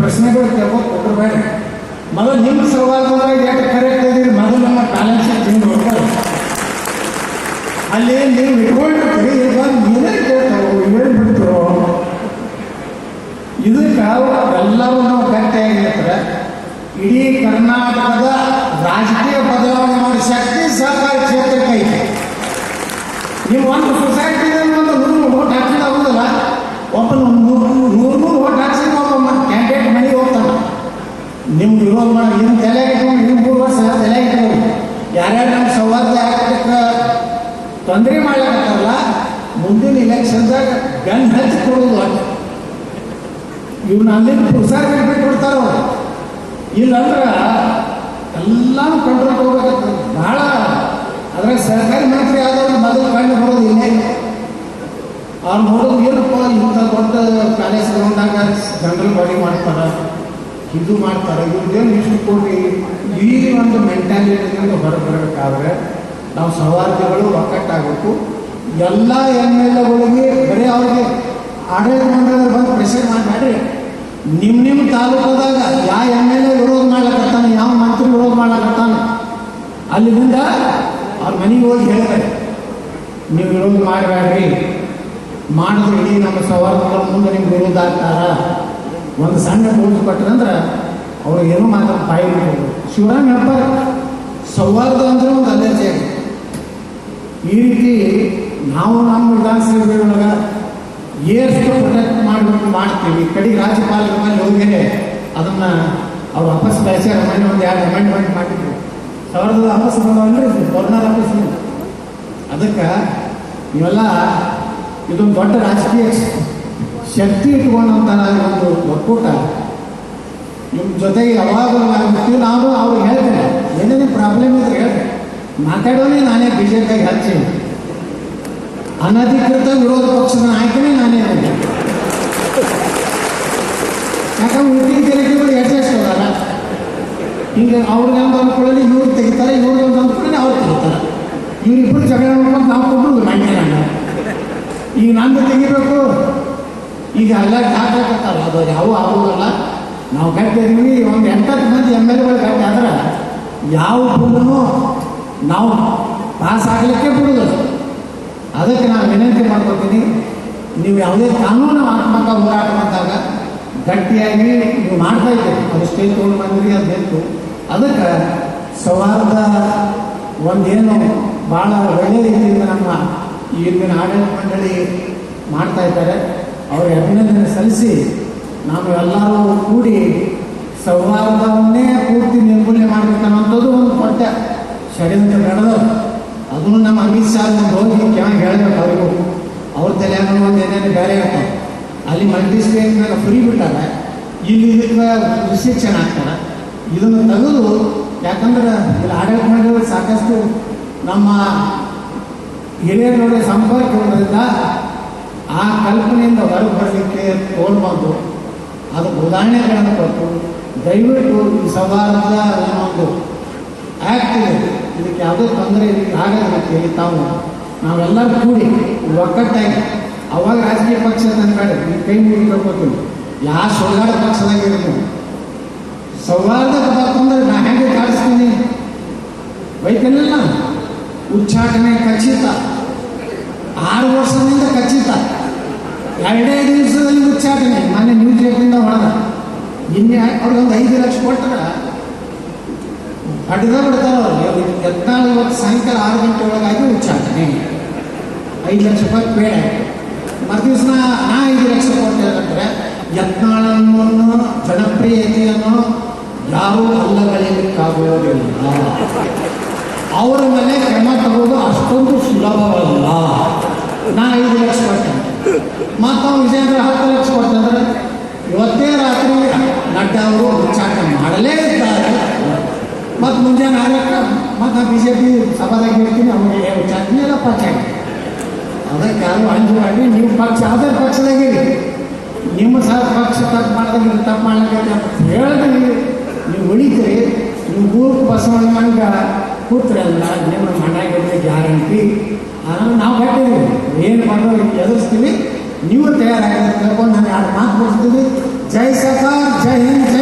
ಪ್ರಶ್ನೆಗಳು ಕೇಳ್ಬೋದು ಕೊಟ್ಟಬೇಡ ಮೊದಲು ನಿಮ್ಮ ಸವಾಲುಗಳಾಗ ಎಷ್ಟು ಕರೆಕ್ಟ್ ಇದೀರಿ? ಮೊದಲು ನಮ್ಮ ಬ್ಯಾಲೆನ್ಸ್ ಚೇಂಜ್ ನೋಡ್ತಾರೆ ಅಲ್ಲಿ ನೀವು ಇಟ್ಕೊಂಡಿರ್ತೀರಿ ಈಗ ನೀವೇ ಕೇಳ್ತಾರೋ ಇವೇನು ಬಿಡ್ತಿರೋ, ಇದಕ್ಕೆ ಎಲ್ಲರೂ ನಾವು ಗಟ್ಟಿಯಾಗಿರ್ತಾರೆ ಇಡೀ ಕರ್ನಾಟಕದ ರಾಜಕೀಯ ಬದಲಾವಣೆ ಮಾಡಿ ಶಕ್ತಿ, ಸಹಕಾರಿ ಕ್ಷೇತ್ರಕ್ಕೆ ಐತೆ. ನೀವು ಒಂದು ಸೊಸೈಟಿನಲ್ಲಿ ತೊಂದರೆ ಮಾಡ್ಲಿಕ್ಕತ್ತಾರಲ್ಲ ಮುಂದಿನ ಇಲೆಕ್ಷನ್ದಾಗ ಗನ್ ಹಚ್ಚಿ ಕೊಡೋದು ಇವ್ನ ಅಲ್ಲಿಂದ ಪ್ರಸಾರ ಬಿಟ್ಟು ಕೊಡ್ತಾರ? ಇಲ್ಲಂದ್ರ ಎಲ್ಲಾನು ಕಂಟ್ರೋಲ್ ಹೋಗ್ಬೇಕಾಗ್ತದೆ ಭಾಳ ಅದ್ರಾಗ ಸರ್ಕಾರಿ ಮಂತ್ರಿ ಆದವ್ರು ಮೊದಲು ಕಂಡು ಬರೋದು ಇಲ್ಲೇ ಅವ್ರು ನೋಡೋದು ಏನಪ್ಪ, ಇಂಥ ದೊಡ್ಡ ಕಾಲೇಜ್ ಗ್ರೌಂಡಾಗ ಜನರಲ್ ಬಾಡಿ ಮಾಡ್ತಾರ, ಇದು ಮಾಡ್ತಾರೆ ಇವ್ರದ್ದೇನು ಇಷ್ಟು ಕೊಡ್ರಿ? ಈ ಒಂದು ಮೆಂಟಾಲಿಟಿಯಿಂದ ಹೊರಗೆ ಬರಬೇಕಾದ್ರೆ, ನಾವು ಸೌಹಾರ್ದಗಳು ಒಕ್ಕಟ್ಟಾಗಬೇಕು ಎಲ್ಲ ಎಂ ಎಲ್ ಎಗಳಿಗೆ ಬರೀ ಅವ್ರಿಗೆ ಆಡಳಿತ ಮಂಡಳಿ ಬಂದು ಪ್ರೆಷರ್ ಮಾಡಬೇಡ್ರಿ. ನಿಮ್ಮ ನಿಮ್ಮ ತಾಲೂಕದಾಗ ಯಾವ ಎಂ ಎಲ್ ಎ ವಿರೋಧ ಮಾಡ್ಲಕತ್ತಾನೆ, ಯಾವ ಮಂತ್ರಿ ವಿರೋಧ ಮಾಡ್ಲಕತ್ತಾನೆ, ಅಲ್ಲಿಂದ ಅವ್ರ ಮನೆಗೆ ಹೋಗಿ ಹೇಳ್ತಾರೆ, ನೀವು ವಿರೋಧ ಮಾಡಬೇಡ್ರಿ. ಮಾಡಿದ್ರೆ ಇಡೀ ನಮ್ಮ ಸವಾಲುಗಳ ಮುಂದೆ ನಿಮ್ಗೆ ವಿರೋಧ ಆಗ್ತಾರ. ಒಂದು ಸಣ್ಣ ಬೂದು ಕೊಟ್ರಂದ್ರೆ ಅವ್ರು ಏನು ಮಾತ್ರ ಬಾಯಿ ಬಿಡೋದು ಶಿವರಾಮ್ ಹೇಳ್ತಾರೆ ಸೌಹಾರ್ದ ಅಂದ್ರೆ ಒಂದು ಅಲರ್ಜಿ ಈ ರೀತಿ ನಾವು ನಮ್ಮ ವಿಧಾನಸಭೆಗಳೊಳಗ ಎಷ್ಟು ಪ್ರೊಟೆಕ್ಟ್ ಮಾಡಬೇಕು ಮಾಡ್ತೀವಿ. ಕಡೆಗೆ ರಾಜ್ಯಪಾಲರ ಮೇಲೆ ಹೋಗಿ ಅದನ್ನು ಅವ್ರು ವಾಪಸ್ ಕಳಿಸ್ಯಾರ ಮಾಡಿ ಒಂದು ಎರಡು ಅಮೆಂಡ್ಮೆಂಟ್ ಮಾಡಿದ್ರು. ಸಾವಿರದ ವಾಪಸ್ ಬಂದವಲ್ರಿ ಗವರ್ನರ್ ವಾಪಸ್ ಅದಕ್ಕೆ ಇವೆಲ್ಲ ಇದೊಂದು ದೊಡ್ಡ ರಾಜಕೀಯ ಶಕ್ತಿ ಇಟ್ಕೊಂಡಂತಹ ಒಂದು ಒಕ್ಕೂಟ. ನಿಮ್ಮ ಜೊತೆಗೆ ಯಾವಾಗ ನಾವು ನಾನು ಅವ್ರಿಗೆ ಹೇಳ್ತೇನೆ. ಏನೇನು ಪ್ರಾಬ್ಲಮ್ ಇದ್ರೆ ಹೇಳ್ತೇನೆ. ಮಾತಾಡೋನೇ ನಾನೇ ಬಿ ಹಚ್ಚಿ ಅನಧಿಕೃತ ವಿರೋಧ ಪಕ್ಷದ ನಾಯಕನೇ ನಾನೇ ಆಗಿದೆ ಯಾಕಂದ್ರೆ ಉಳ್ಕಿದ ತೆರಿಗೆ ಅಡ್ಜಸ್ಟ್ ಹೋಗಲ್ಲ ಹಿಂಗೆ ಅವ್ರಿಗೆ ಒಂದು ಅಂದ್ಕೊಳ್ಳಿ ಇವ್ರು ತೆಗಿತಾರೆ, ಇವ್ರಿಗೆ ಒಂದು ಅಂದ್ಕೊಳ್ಳಿ ಅವ್ರು ತೆಗಿತಾರೆ. ಇವರಿಬ್ಬರು ಜಗಳ ಮಾಡ್ಕೊಂಡು ನಾವು ಕೊಡೋದು ನಾನು ಈಗ ನಂದು ತೆಗಿಬೇಕು. ಈಗ ಎಲ್ಲ ಹಾಕತ್ತಾರ ಅದು ಯಾವ ಆಗೋದಲ್ಲ ನಾವು ಗಟ್ಟಿ ಇದೀವಿ ಒಂದು ಎಂಟತ್ತು ಮಂದಿ ಎಂ ಎಲ್ ಎಗಳು ಗಟ್ಟಿ ಆದ್ರೆ ಯಾವ ಬಿಲ್ಲೂ ನಾವು ಪಾಸ್ ಆಗಲಿಕ್ಕೆ ಬಿಡೋದು ಅದಕ್ಕೆ ನಾನು ವಿನಂತಿ ಮಾಡ್ಕೊತೀನಿ, ನೀವು ಯಾವುದೇ ಕಾನೂನಾತ್ಮಕ ಹೋರಾಟ ಮಾಡಿದಾಗ ಗಟ್ಟಿಯಾಗಿ ನೀವು ಮಾಡ್ತಾ ಇದ್ದೀರಿ. ಅದು ಸ್ಟೇಜ್ ತೊಗೊಂಡು ಬಂದ್ರಿ ಅದು ಬೇಕು ಅದಕ್ಕೆ ಸೌಹಾರ್ದ ಒಂದೇನು ಭಾಳ ಒಳ್ಳೆಯ ರೀತಿಯಿಂದ ನಮ್ಮ ಈಗಿನ ಆಡಳಿತ ಮಂಡಳಿ ಮಾಡ್ತಾ ಇದ್ದಾರೆ. ಅವರಿಗೆ ಅಭಿನಂದನೆ ಸಲ್ಲಿಸಿ ನಾವು ಎಲ್ಲರೂ ಕೂಡಿ ಸೌಹಾರ್ದವನ್ನೇ ಪೂರ್ತಿ ನಿರ್ಮೂಲನೆ ಮಾಡಬೇಕನ್ನೋಂಥದ್ದು ಒಂದು ದೊಡ್ಡ ಷಡ್ಯಂತ್ರ ನಡೆದವು ಅದನ್ನು ನಮ್ಮ ಅಮಿತ್ ಶಾ ಒಂದು ಹೋಗಿ ಕೆಳಗೆ ಹೇಳ್ಬೇಕು ಅವರಿಗೂ? ಅವ್ರ ತಲೆಯಾಗ ಒಂದು ಏನೇನು ಬೇರೆ ಇರ್ತಾವೆ ಅಲ್ಲಿ ಮಲ್ಟಿ ಸ್ಟೇಜ್ ಮೇಲೆ ಫ್ರೀ ಬಿಟ್ಟಾರೆ ಇಲ್ಲಿ ಇದಕ್ಕೆ ರಿಸ್ಟ್ರಿಕ್ಷನ್ ಹಾಕ್ತಾರೆ ಇದನ್ನು ತೆಗೆದು ಯಾಕಂದ್ರೆ ಇಲ್ಲಿ ಆಡಳಿತ ಮಾಡಿದ್ರೆ ಸಾಕಷ್ಟು ನಮ್ಮ ಹಿರಿಯರ ಸಂಪರ್ಕ ಇರೋದ್ರಿಂದ ಆ ಕಲ್ಪನೆಯಿಂದ ಹೊರಗೆ ಬರಲಿಕ್ಕೆ ತೋರ್ಬಂದು ಅದಕ್ಕೆ ಉದಾಹರಣೆಗಳನ್ನು ಕೊಟ್ಟು ದಯವಿಟ್ಟು ಈ ಸವಾಲದ ಒಂದು ಆ್ಯಕ್ಟ್ ಇದಕ್ಕೆ ಯಾವುದೋ ತೊಂದರೆ ರೀತಿಯಲ್ಲಿ ತಾವು, ನಾವೆಲ್ಲರೂ ಕೂಡಿ ಒಕ್ಕಟ್ಟಾಗಿ ಅವಾಗ ರಾಜಕೀಯ ಪಕ್ಷ ಬೇಡ ನೀವು ಕೈ ಮುಗಿಬೇಕು ಯಾವ ಸೌಹಾರ್ದ ಪಕ್ಷದಾಗಿರಿ ನೀವು ಸೌಹಾರ್ದ ಬರ್ತಂದ್ರೆ ನಾ ಹೆಂಗೆ ಕಾಡಿಸ್ತೀನಿ ಬೈಕಲ್ಲಿಲ್ಲ ಉಚ್ಚಾಟನೆ ಖಚಿತ. ಆರು ವರ್ಷದಿಂದ ಖಚಿತ. ಎರಡೇ ದಿವಸದಲ್ಲಿ ಉಚ್ಚಾಟನೆ, ಮೊನ್ನೆ ನ್ಯೂಸ್ ಪೇಪರಿಂದ ಹೊಡೆದ. ಇನ್ನೇ ಅವ್ರಿಗೊಂದು ಐದು ಲಕ್ಷ ಕೊಟ್ಟರೆ ಹೊಡೆದ ಬಿಡ್ತಾರೆ ಅಲ್ಲಿ ಯತ್ನಾಳು ಇವತ್ತು ಸಾಯಂಕಾಲ ಆರು ಗಂಟೆ ಒಳಗಾಗಿ ಉಚ್ಚಾಟನೆ ಐದು ಲಕ್ಷ ರೂಪಾಯಿ ಬೇಡ. ಮರುದಿವ್ಸ ನಾ ಐದು ಲಕ್ಷ ಕೊಡ್ತೇನೆ ಯತ್ನಾಳನ್ನು ಜನಪ್ರಿಯತೆಯನ್ನು ಯಾರೂ ಅಲ್ಲಗಳೆಯಲಿಕ್ಕಾಗುವುದಿಲ್ಲ ಅವರ ಮೇಲೆ ಕ್ರಮ ತಗೋದು ಅಷ್ಟೊಂದು ಸುಲಭವಲ್ಲ. ನಾ ಐದು ಲಕ್ಷ ಕೊಟ್ಟೆ ಮತ್ತು ಅವ್ನು ವಿಜೇಂದ್ರ ಹತ್ತು ಲಕ್ಷ ಕೊಟ್ಟಂದ್ರೆ ಇವತ್ತೇ ರಾತ್ರಿ ನಡ್ಡಾ ಅವರು ಉಚ್ಚಾಟನೆ ಮಾಡಲೇ ಇದ್ದಾರೆ ಮತ್ತು ಮುಂಜಾನೆ ಆಗಕ್ಕೆ ಮತ್ತು ಬಿ ಜೆ ಪಿ ಸಭಾದಾಗ ಇರ್ತೀನಿ ಅವ್ರಿಗೆ ಉಚ್ಚಾಟನೆ ಇಲ್ಲ ಪಂಚಾಯತ್ ಅದಕ್ಕೆ ಯಾರು ಅಂಜು ಮಾಡಿ ನೀವು ಪಕ್ಷ ಯಾವುದೇ ಪಕ್ಷದಾಗಿರಿ ನಿಮ್ಮ ಸಹ ಪಕ್ಷ ತಪ್ಪು ಮಾಡಿದಾಗ ತಪ್ಪು ಮಾಡ್ಲಿಕ್ಕೆ ಅಂತ ಹೇಳಿದ್ರೆ ನೀವು ಉಳಿತೀರಿ ನೀವು ಊರು ಬಸವಣ್ಣಂಗ ಕೂತ್ರಲ್ಲ ನಿಮ್ಮ ಮನೆಯಾಗಿದ್ರೆ ಗ್ಯಾರಂಟಿ ನಾವು ಕಟ್ಟಿದ್ದೀವಿ ಏನು ಮಾಡೋದು ಎದುರಿಸ್ತೀವಿ ನೀವು ತಯಾರಾಗಿ ತಿಳ್ಕೊಂಡು ನಾನು ಎರಡು ಮಾತು ಕೊಡ್ತೀವಿ ಜೈ ಸರ್ಕಾರ ಜೈ ಹಿಂದ್